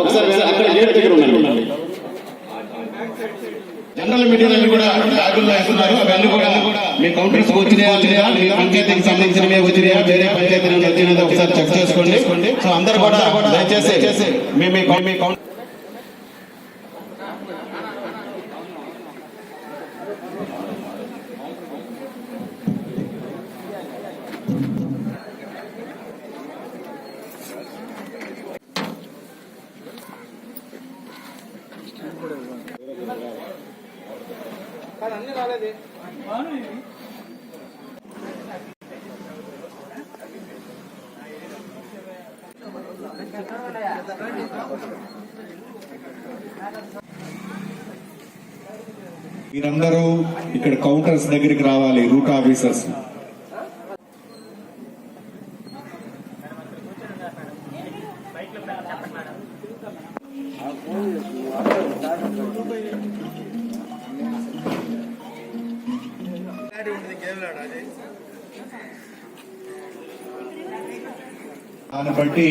ఒకసారి అక్కడ గేట్ దగ్గర ఉండండి. జనరల్ మీటింగ్ కూడా బ్యాగుల్లో వేస్తున్నారు అవన్నీ కూడా మీ కౌంటర్స్ వచ్చినాయా వచ్చినాయా మీ పంచాయతీకి సంబంధించినవి వచ్చినాయా వేరే పంచాయతీ వచ్చినది ఒకసారి చెక్ చేసుకోండి. సో అందరు కూడా దయచేసి మీ మీ మీ కౌంటర్ మీరందరూ ఇక్కడ కౌంటర్స్ దగ్గరికి రావాలి రూట్ ఆఫీసర్స్. దాన్ని బట్టి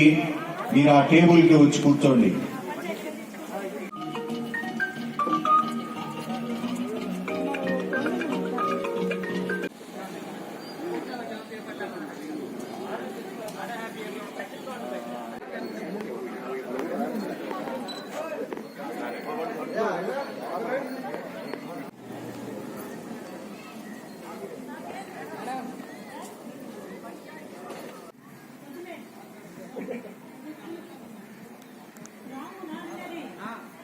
మీరు ఆ టేబుల్కి వచ్చి కూర్చోండి.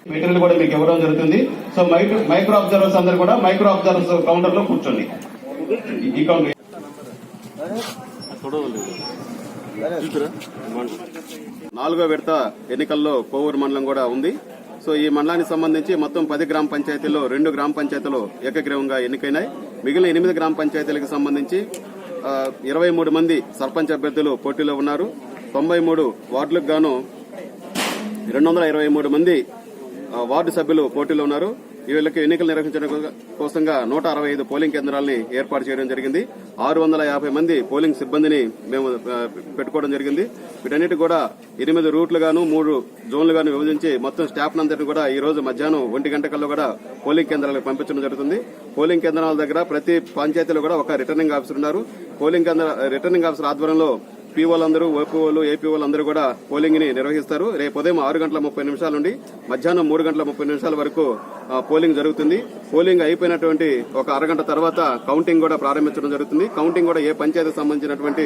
మెటీరియల్ కూడా మీకు ఇవ్వడం జరుగుతుంది. సో మైక్రో మైక్రో అబ్జర్వర్స్ అందరు కూడా మైక్రో అబ్జర్వర్స్ కౌంటర్లో కూర్చోండి. ఈ- కౌంటర్ నాలుగో విడత ఎన్నికల్లో కోవూరు మండలం కూడా ఉంది. సో ఈ మండలానికి సంబంధించి మొత్తం పది గ్రామ పంచాయతీల్లో రెండు గ్రామ పంచాయతీలు ఏకగ్రీవంగా ఎన్నికైనాయి. మిగిలిన ఎనిమిది గ్రామ పంచాయతీలకు సంబంధించి ఇరవై మూడు మంది సర్పంచ్ అభ్యర్థులు పోటీలో ఉన్నారు. తొంభై మూడు వార్డులకు గాను రెండు వందల ఇరవై మూడు మంది వార్డు సభ్యులు పోటీలో ఉన్నారు. వీళ్ళకి ఎన్నికలు నిర్వహించడం కోసంగా నూట అరవై ఐదు పోలింగ్ కేంద్రాలని ఏర్పాటు చేయడం జరిగింది. ఆరు వందల యాభై మంది పోలింగ్ సిబ్బందిని మేము పెట్టుకోవడం జరిగింది. వీటన్నిటి కూడా ఎనిమిది రూట్లుగాను మూడు జోన్లుగాను విభజించి మొత్తం స్టాఫ్ అందరినీ కూడా ఈ రోజు మధ్యాహ్నం ఒంటి గంట కల్లా కూడా పోలింగ్ కేంద్రాలకు పంపించడం జరుగుతుంది. పోలింగ్ కేంద్రాల దగ్గర ప్రతి పంచాయతీలో కూడా ఒక రిటర్నింగ్ ఆఫీసర్ ఉన్నారు. పోలింగ్ కేంద్ర రిటర్నింగ్ ఆఫీసర్ ఆధ్వర్యంలో పీఓలందరూ ఓపీఓలు ఏపీఓలు అందరూ కూడా పోలింగ్ని నిర్వహిస్తారు. రేపు ఉదయం ఆరు గంటల ముప్పై నిమిషాల నుండి మధ్యాహ్నం మూడు గంటల ముప్పై నిమిషాల వరకు పోలింగ్ జరుగుతుంది. పోలింగ్ అయిపోయినటువంటి ఒక అరగంట తర్వాత కౌంటింగ్ కూడా ప్రారంభించడం జరుగుతుంది. కౌంటింగ్ కూడా ఏ పంచాయతీకి సంబంధించినటువంటి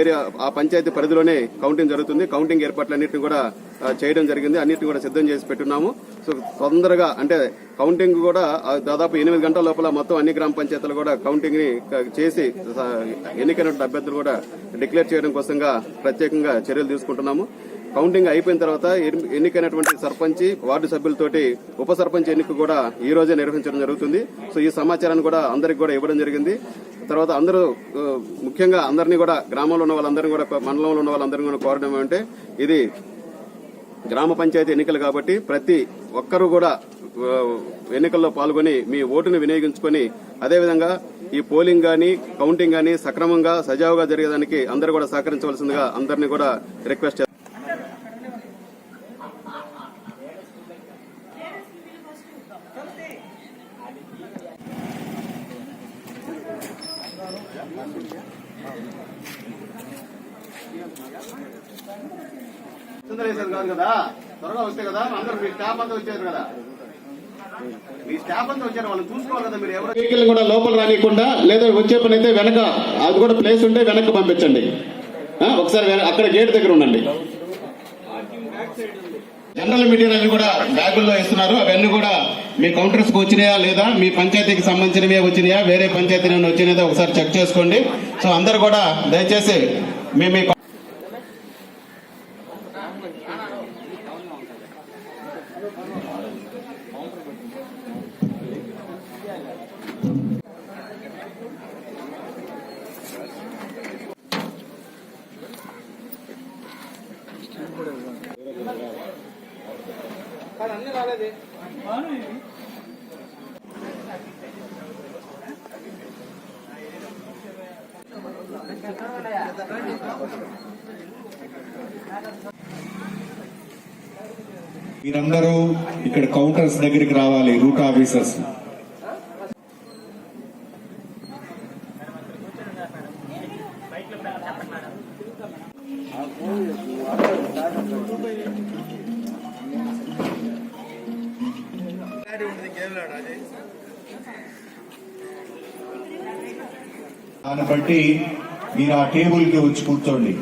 ఏరియా ఆ పంచాయతీ పరిధిలోనే కౌంటింగ్ జరుగుతుంది. కౌంటింగ్ ఏర్పాట్లన్నింటినీ కూడా చేయడం జరిగింది. అన్నింటినీ కూడా సిద్ధం చేసి పెట్టున్నాము. సో తొందరగా అంటే కౌంటింగ్ కూడా దాదాపు ఎనిమిది గంటల లోపల మొత్తం అన్ని గ్రామ పంచాయతీలు కూడా కౌంటింగ్ని చేసి ఆ, ఎన్నికైనటువంటి అభ్యర్థులు కూడా డిక్లేర్ చేయడం కోసంగా ప్రత్యేకంగా చర్యలు తీసుకుంటున్నాము. కౌంటింగ్ అయిపోయిన తర్వాత ఎన్నికైనటువంటి సర్పంచ్ వార్డు సభ్యులతోటి ఉప సర్పంచ్ ఎన్నిక కూడా ఈ రోజే నిర్వహించడం జరుగుతుంది. సో ఈ సమాచారాన్ని కూడా అందరికి కూడా ఇవ్వడం జరిగింది. తర్వాత అందరూ ముఖ్యంగా అందరినీ కూడా గ్రామంలో ఉన్న వాళ్ళందరినీ కూడా మండలంలో ఉన్న వాళ్ళందరినీ కూడా కోరడం ఏమంటే ఇది గ్రామ పంచాయతీ ఎన్నికలు కాబట్టి ప్రతి ఒక్కరూ కూడా ఎన్నికల్లో పాల్గొని మీ ఓటును వినియోగించుకొని అదేవిధంగా ఈ పోలింగ్ గాని కౌంటింగ్ గాని సక్రమంగా సజావుగా జరిగేదానికి అందరూ కూడా సహకరించవలసిందిగా అందరినీ కూడా రిక్వెస్ట్ చేస్తాను సుందరేశ్వర్ కాదు కదా? త్వరగా వస్తే కదా? అందరూ మీ స్టాఫ్ అంతా వచ్చారు కదా? మీ స్టాఫ్ అంతా వచ్చారు వాళ్ళు చూసుకోవాలి కదా మీరు ఎవరు వెహికల్ కూడా లోపల రానియకుండా లేదా వచ్చే పని అయితే వెనక అది కూడా ప్లేస్ ఉంటే వెనక్కి పంపించండి. ఒకసారి అక్కడ గేట్ దగ్గర ఉండండి. జనరల్ మీటింగ్ అవి కూడా బ్యాగుల్లో ఇస్తున్నారు అవన్నీ కూడా మీ కౌంటర్స్కి వచ్చినాయా లేదా? మీ పంచాయతీకి సంబంధించినవి వచ్చినాయా? వేరే పంచాయతీ నుండి వచ్చినాయా? ఒకసారి చెక్ చేసుకోండి. సో అందరు కూడా దయచేసి మీ మీ మీరందరూ ఇక్కడ కౌంటర్స్ దగ్గరికి రావాలి రూట్ ఆఫీసర్స్. దాన్ని బట్టి మీరు ఆ టేబుల్కి వచ్చి కూర్చోండి.